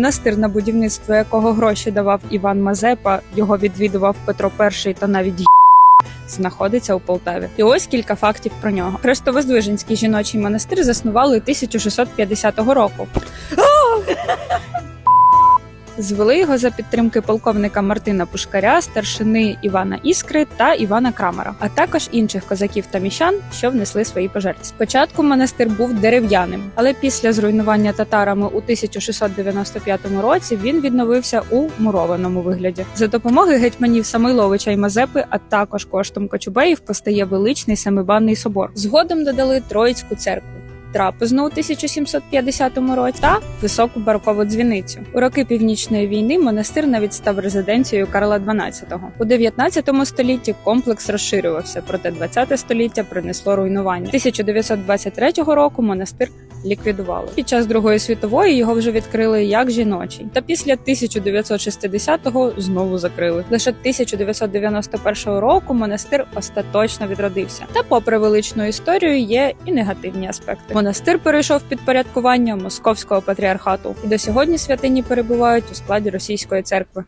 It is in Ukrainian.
Монастир, на будівництво якого гроші давав Іван Мазепа, його відвідував Петро І та навіть знаходиться у Полтаві. І ось кілька фактів про нього. Хрестовоздвиженський жіночий монастир заснували 1650 року. Звели його за підтримки полковника Мартина Пушкаря, старшини Івана Іскри та Івана Крамера, а також інших козаків та міщан, що внесли свої пожертви. Спочатку монастир був дерев'яним, але після зруйнування татарами у 1695 році він відновився у мурованому вигляді. За допомогою гетьманів Самойловича і Мазепи, а також коштом Кочубеїв, постає величний семибанний собор. Згодом додали Троїцьку церкву. Трапезну у 1750 році та високу барокову дзвіницю. У роки північної війни монастир навіть став резиденцією Карла XII. У 19 столітті комплекс розширювався, проте 20 століття принесло руйнування. 1923 року монастир ліквідували. Під час Другої світової його вже відкрили як жіночий, та після 1960-го знову закрили. Лише 1991 року монастир остаточно відродився. Та, попри величну історію, є і негативні аспекти. Монастир перейшов під порядкування московського патріархату, і до сьогодні святині перебувають у складі російської церкви.